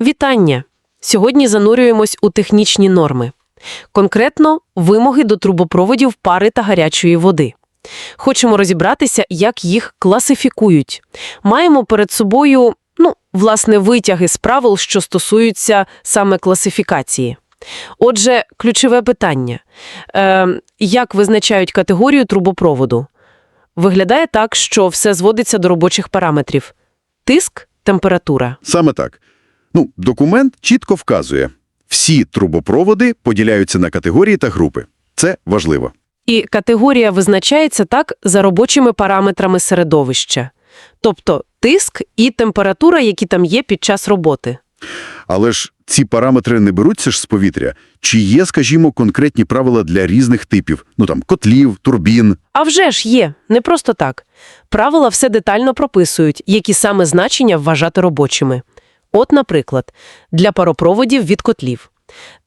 Вітання! Сьогодні занурюємось у технічні норми. Конкретно вимоги до трубопроводів пари та гарячої води. Хочемо розібратися, як їх класифікують. Маємо перед собою, ну, власне, витяги з правил, що стосуються саме класифікації. Отже, ключове питання. Е, як визначають категорію трубопроводу? Виглядає так, що все зводиться до робочих параметрів. Тиск, температура. Саме так. Ну, документ чітко вказує, всі трубопроводи поділяються на категорії та групи. Це важливо. І категорія визначається так за робочими параметрами середовища. Тобто тиск і температура, які там є під час роботи. Але ж ці параметри не беруться ж з повітря. Чи є, скажімо, конкретні правила для різних типів? Ну там котлів, турбін. А вже ж є, не просто так. Правила все детально прописують, які саме значення вважати робочими. От, наприклад, для паропроводів від котлів.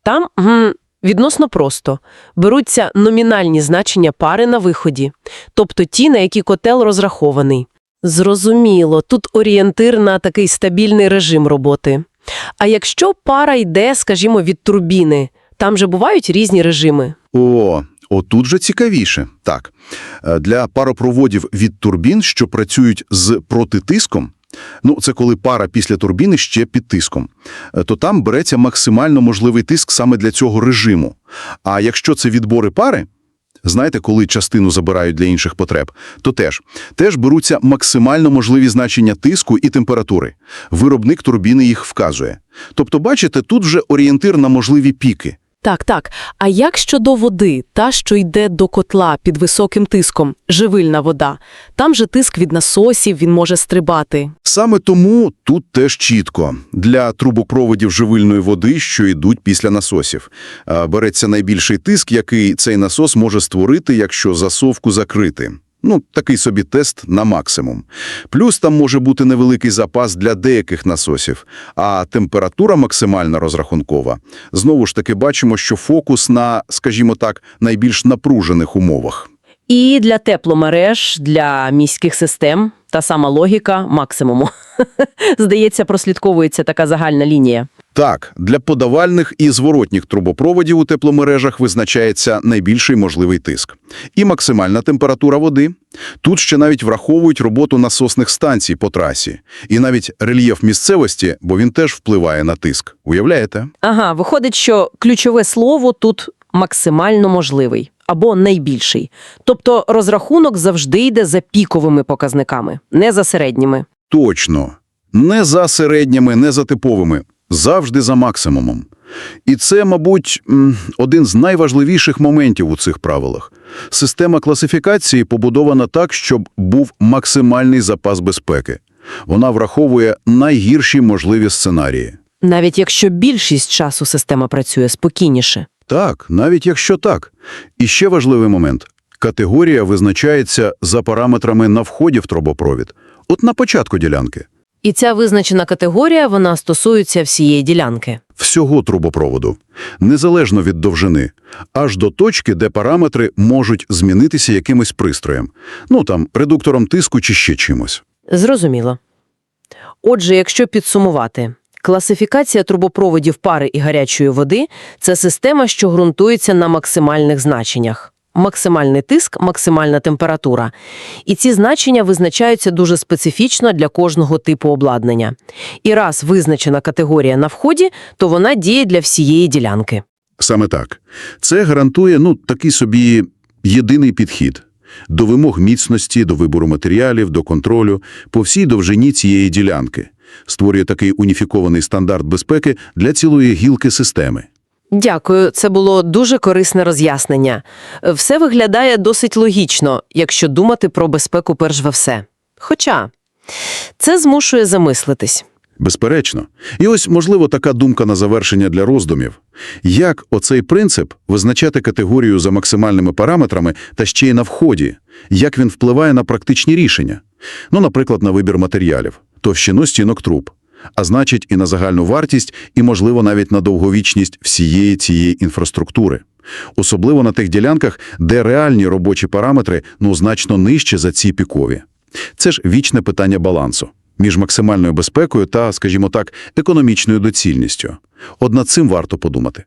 Там м, відносно просто беруться номінальні значення пари на виході, тобто ті, на які котел розрахований. Зрозуміло, тут орієнтир на такий стабільний режим роботи. А якщо пара йде, скажімо, від турбіни, там же бувають різні режими. О, отут же цікавіше. Так, е, для паропроводів від турбін, що працюють з протитиском, ну це коли пара після турбіни ще під тиском, е, то там береться максимально можливий тиск саме для цього режиму. А якщо це відбори пари, знаєте, коли частину забирають для інших потреб, то теж, теж беруться максимально можливі значення тиску і температури. Виробник турбіни їх вказує. Тобто, бачите, тут вже орієнтир на можливі піки. Так, так. А як щодо води, та, що йде до котла під високим тиском, живильна вода, там же тиск від насосів, він може стрибати. Саме тому тут теж чітко. Для трубопроводів живильної води, що йдуть після насосів. Береться найбільший тиск, який цей насос може створити, якщо засовку закрити. Ну, такий собі тест на максимум. Плюс там може бути невеликий запас для деяких насосів, а температура максимальна розрахункова. Знову ж таки бачимо, що фокус на, скажімо так, найбільш напружених умовах. І для тепломереж, для міських систем та сама логіка максимуму. Здається, прослідковується така загальна лінія. Так, для подавальних і зворотніх трубопроводів у тепломережах визначається найбільший можливий тиск. І максимальна температура води. Тут ще навіть враховують роботу насосних станцій по трасі. І навіть рельєф місцевості, бо він теж впливає на тиск. Уявляєте? Ага, виходить, що ключове слово тут максимально можливий або найбільший. Тобто розрахунок завжди йде за піковими показниками, не за середніми. Точно. Не за середніми, не за типовими. Завжди за максимумом. І це, мабуть, один з найважливіших моментів у цих правилах. Система класифікації побудована так, щоб був максимальний запас безпеки. Вона враховує найгірші можливі сценарії. Навіть якщо більшість часу система працює спокійніше. Так, навіть якщо так. І ще важливий момент. Категорія визначається за параметрами на вході в трубопровід. От на початку ділянки. І ця визначена категорія, вона стосується всієї ділянки. всього трубопроводу, незалежно від довжини, аж до точки, де параметри можуть змінитися якимось пристроєм. Ну, там, редуктором тиску чи ще чимось. Зрозуміло. Отже, якщо підсумувати, класифікація трубопроводів пари і гарячої води – це система, що ґрунтується на максимальних значеннях. Максимальний тиск, максимальна температура. І ці значення визначаються дуже специфічно для кожного типу обладнання. І раз визначена категорія на вході, то вона діє для всієї ділянки. Саме так. Це гарантує, ну, такий собі єдиний підхід. До вимог міцності, до вибору матеріалів, до контролю по всій довжині цієї ділянки. Створює такий уніфікований стандарт безпеки для цілої гілки системи. Дякую, це було дуже корисне роз'яснення. Все виглядає досить логічно, якщо думати про безпеку перш за все. Хоча це змушує замислитись. Безперечно. І ось, можливо, така думка на завершення для роздумів. Як оцей принцип визначати категорію за максимальними параметрами та ще й на вході? Як він впливає на практичні рішення? Ну, наприклад, на вибір матеріалів, товщину стінок труб, а значить і на загальну вартість, і, можливо, навіть на довговічність всієї цієї інфраструктури. Особливо на тих ділянках, де реальні робочі параметри ну, значно нижче за ці пікові. Це ж вічне питання балансу між максимальною безпекою та, скажімо так, економічною доцільністю. От над цим варто подумати.